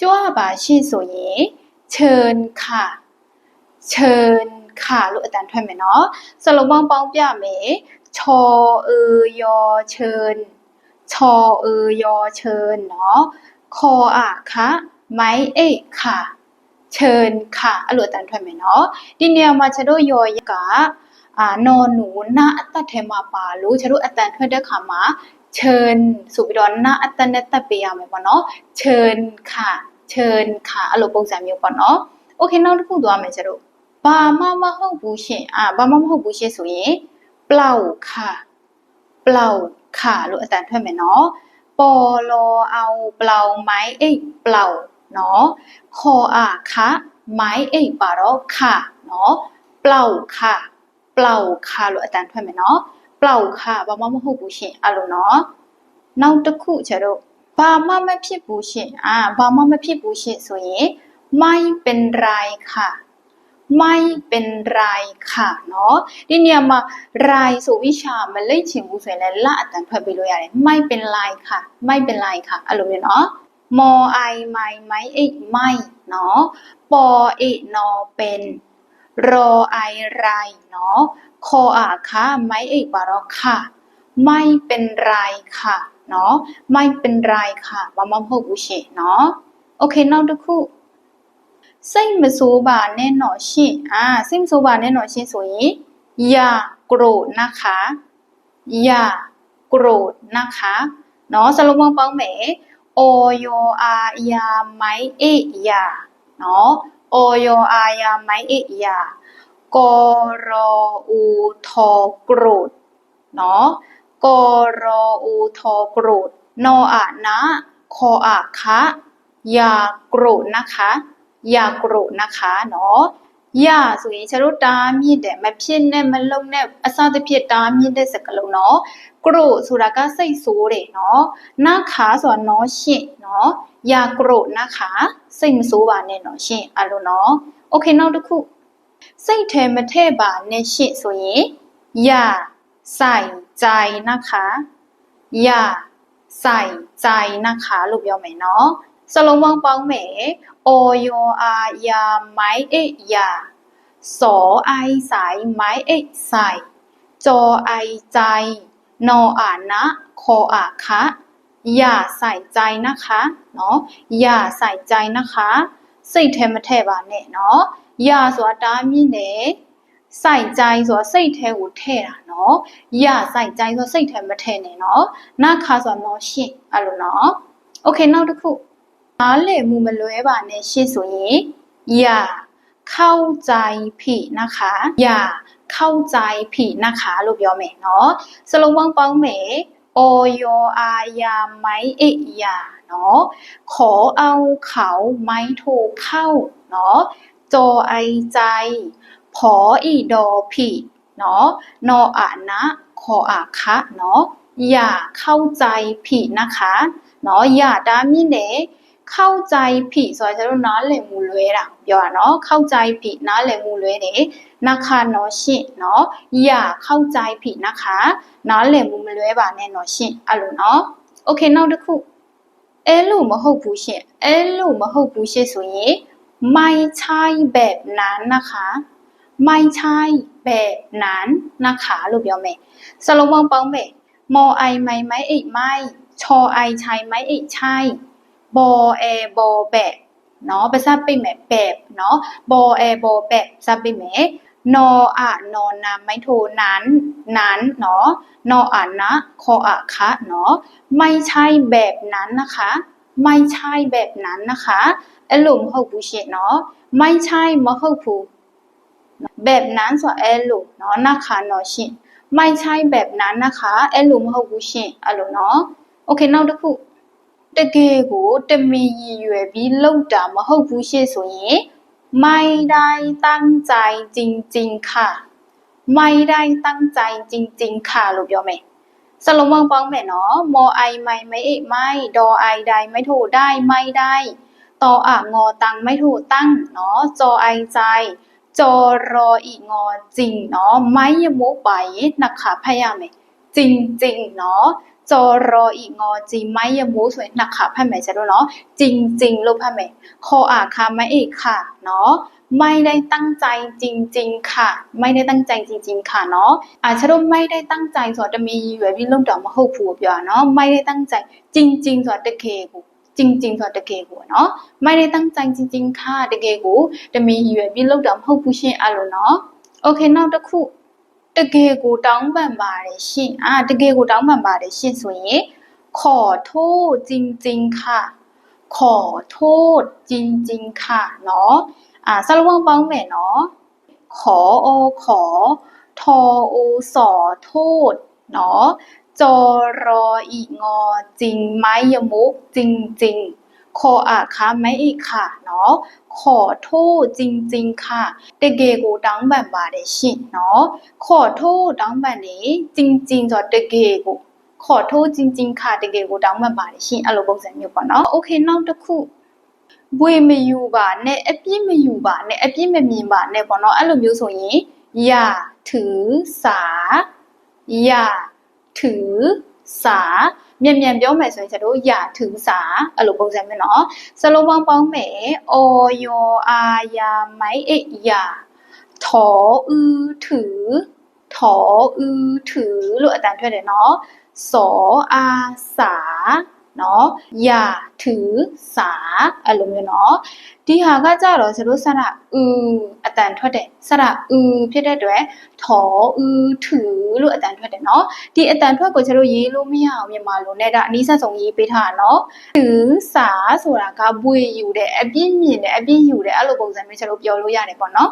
จ้วบาชีสวยเชิญค่ะ เชิญค่ะลูกอาจารย์ถ้อยไหมเนาะสรุปองปองเปียเมชอเอยอเชิญ ชอเอยอเชิญเนาะคออะคะไม้เอ๊ค่ะ เชิญค่ะอลูกอาจารย์ถ้วยไหมเนาะดิเนียวมาชะโดยอยกะอ่านอนหนูนะตัเทมาปารู้ชะโดอาจารย์ถ้อยเด้อค่ะมาเชิญสุบิดอนนะอัตเนตเปียไหมวะเนาะเชิญค่ะ เชิญค่ะအဲ့လိုပုံစံမျိုးပေါ့နော်โอเคနောက်တစ်ခုသွားမယ်ကျွန်တော်ဘာမှမဟုတ်ဘူးရှင်အာဘာမှမဟုတ်ဘူးရှင်ဆိုရင်เปล่าค่ะเปล่าค่ะလို့အတန်ထွက်မယ်နော်ปอลอเอาเปล่าไม้เอ้ยเปล่าเนาะคออะคะไม้เอ้ยပါတော့ค่ะเนาะเปล่าค่ะเปล่าค่ะလို့အတန်ထွက်မယ်နော်เปล่าค่ะဘာမှမဟုတ်ဘူးရှင်အဲ့လိုနော်နောက်တစ်ခုကျတော့ ဘာမှမဖြစ်ဘူးရှင်အာဘာမှမဖြစ်ဘူးရှင်ဆိုရင်ไม่เป็นไรค่ะ ไม่เป็นไรค่ะเนาะဒီနေရာမှာ ไร ဆိုวิชาမလိတ်ချင်ဘူးဆိုရင်လည်းလအတန်ထွက်ပေးလို့ရတယ်ไม่เป็นไรค่ะ ไม่เป็นไรค่ะအဲ့လိုမျိုးเนาะมอไอไม่ไม่เอกไม่เนาะปอเอกนอเป็น รอไอไรเนาะคออาคะไม่เอกบารอค่ะ ไม่เป็นไรค่ะ เนาะไม่เป็นไรค่ะဘာမှမဟုတ်ဘူးရှင်เนาะโอเคနောက်တစ်ခုစိတ်မဆိုးပါနဲ့တော့ရှင်အာစိတ်မဆိုးပါနဲ့တော့ရှင်ဆိုရင်อย่าโกรธนะคะอย่าโกรธนะคะเนาะสรุปပေါင်းပေါင်းမယ်ออยอาอยาไม้เอะยาเนาะออยอาอยาไม้เอะยากรออูทอโกรธเนาะ กรออูทอโกรธนออะนะคออะคะอย่าโกรธนะคะอย่าโกรธนะคะเนาะอย่าဆိုရင်ကျွန်တော်တားမြင့်တယ်မဖြစ်နဲ့မလုံနဲ့အစသဖြင့်တားမြင့်တဲ့စကားလုံးเนาะโกรธဆိုတာကစိတ်ဆိုးတယ်เนาะနာခါဆိုတာနော်ရှင့်เนาะอย่าโกรธนะคะစိတ်မဆိုးပါနဲ့เนาะရှင့်အဲ့လိုเนาะโอเคနောက်တစ်ခု စိတ်ထဲမထည့်ပါနဲ့ရှင့်ဆိုရင်อย่าใส่ ใจนะคะอย่าใส่ใจนะคะလို့ပြောမယ်เนาะစလုံးပေါင်းပေါင်းမယ်ออยอาอยาไม้เอะยาสอไอสายไม้เอะใส่จอไอใจ นออ่านนะคออ่ะคะอย่าใส่ใจนะคะเนาะอย่าใส่ใจนะคะ စိတ်ထဲမထည့်ပါနဲ့เนาะอย่าဆိုတာတားမြင့်တယ် စိုက်ကြိုင်းဆိုတာစိတ်ထဲကိုထည့်တာเนาะอย่าစိုက်ကြိုင်းဆိုတာစိတ်ထဲမထည့်နဲ့เนาะနာခါဆိုတာနော်ရှင့်အဲ့လိုเนาะโอเคနောက်တစ်ခုနားလည်မှုမလွဲပါနဲ့ရှင့်ဆိုရင်อย่าเข้าใจผิดนะคะอย่าเข้าใจผิดนะคะလို့ပြောမယ်เนาะစလုံးပေါင်းပေါင်းမယ်ออยอาอยาไม้เอะยาเนาะขอเอาเขาไม้โทรเข้าเนาะจอไอใจ ผออีดอผิดเนาะนออะนะขออะคะเนาะอย่าเข้าใจผิดนะคะเนาะอย่าတာမြင့်တယ်เข้าใจผิดဆိုတာကျွန်တော်နားလည်မှုလွဲတာပြောတာเนาะเข้าใจผิดနားလည်မှုလွဲတယ်นะคะเนาะရှင့်เนาะอย่าเข้าใจผิดนะคะနားလည်မှုမလွဲပါနဲ့เนาะရှင့်အဲ့လိုเนาะโอเคနောက်တစ်ခုအဲလို့မဟုတ်ဘူးရှင့်အဲလို့မဟုတ်ဘူးရှင့်ဆိုရင်ไม่ใช่แบบนั้นนะคะ ไม่ใช่แบบนั้นนะคะลูกเดียวเมสโลวงเปังเมมไอไม่ไม่เอกไม่ชอไอใช่ไม่เอกใช่โบอแอบแบบเนาะไปซาไปแม่แบบเนาะโบอแอบแบบซาไปแม่นออะนอนนไม่โทนั้นนั้นเนาะนออะนะคออะคะเนาะไม่ใช่แบบนั้นนะคะ ไม่ใช่แบบนั้นนะคะไอลุมหกบูเชเนาะไม่ใช่มะหกผู แบบนั้นဆိုအဲ့လိုเนาะนะคะเนาะရှင်ไม่ใช่แบบนั้นนะคะအဲ့လိုမဟုတ်ဘူးရှင်အဲ့လိုเนาะโอเคနောက်တစ်ခုတကယ်ကိုတမင်ရည်ရွယ်ပြီးလောက်တာမဟုတ်ဘူးရှင့်ဆိုရင်ไม่ได้ตั้งใจจริงๆค่ะไม่ได้ตั้งใจจริง ๆ ค่ะလို့ပြောမယ်စလုံးပေါင်းပေါင်းမယ်နော်မောไอไม่ไม่เอกไม่ดอไอใดไม่ถูกได้ไม่ได้ตออะงอตังไม่ถูกตั้งเนาะจอไอใจ จอรออีงอจริงเนาะไม่ยมุไปนะคะพยายามไหมจริงจริงเนาะจอรออีงอจริงไม่ยมูสวยนะคะพ่ยแม่จะรู้เนาะจริงจริงลูกพ่ยแม่คออาค่ะไม่อีกค่ะเนาะไม่ได้ตั้งใจจริง ๆ ค่ะ ไม่ได้ตั้งใจจริง ๆ ค่ะเนาะอาชรุไม่ได้ตั้งใจสอดจะมีอยู่วิลุ่มดอกมะฮูผัวเบียเนาะไม่ได้ตั้งใจจริง ๆสอดตะเคกู จริง ๆ ဆိုတော့တကယ်ကိုเนาะไม่ได้ตั้งใจจริง ๆ ค่ะတကယ်ကိုတမီရွယ်ပြီးလုံတော့မဟုတ်ဘူးရှင်အဲ့လိုเนาะโอเคနောက်တစ်ခု တကယ်ကိုတောင်းပန်ပါတယ်ရှင်အာတကယ်ကိုတောင်းပန်ပါတယ်ရှင်ဆိုရင်ขอโทษจริงๆค่ะ ขอโทษจริงๆค่ะเนาะอ่าสรุปပေါင်းမယ်เนาะขอโอขอทอโอสอโทษเนาะ จอรออีงอจริงไหมยมุจริงๆขออ่ะคะไม่อีกค่ะเนาะขอโทษจริง ๆ ค่ะတကယ်ကိုတောင်းပန်ပါတယ်ရှင်เนาะ ขอโทษတောင်းပန်နေจริงๆဆိုတော့တကယ်ကိုขอโทษจริง ๆ ค่ะတကယ်ကိုတောင်းပန်ပါတယ်ရှင်အဲ့လိုပုံစံမျိုးပေါ့နော်โอเคနောက်တစ်ခုဘွေမယူပါနဲ့အပြစ်မယူပါနဲ့အပြစ်မမြင်ပါနဲ့ပေါ့နော်အဲ့လိုမျိုးဆိုရင်อย่าถือสาอย่า ถือสาမြန်မြန်ပြောမယ်ဆိုရင်ကျတို့อย่าถือสาအဲ့လိုပုံစံမျိုးเนาะစလုံးပေါင်းပေါင်းမယ်အော်ယောအာယာမိုက်အေอย่า ถออือถือ ถออือถือလို့အတန်ထွက်တယ်เนาะสออ နော်ယာသူစာအဲ့လိုမျိုးနော်ဒီဟာကကြတော့စလို့စရဥအတန်ထွက်တယ်စရဥဖြစ်တဲ့အတွက်ထောဥသူလို့အတန်ထွက်တယ်နော်ဒီအတန်ထွက်ကိုကျတို့ရေးလို့မရအောင်မြန်မာလိုနဲ့ဒါအနည်းဆက်ဆုံးရေးပေးထားတာနော်သူစာဆိုတာကဘွေယူတယ်အပြည့်မြင်တယ်အပြည့်ယူတယ်အဲ့လိုပုံစံမျိုးကျတို့ပြောလို့ရတယ်ပေါ့နော်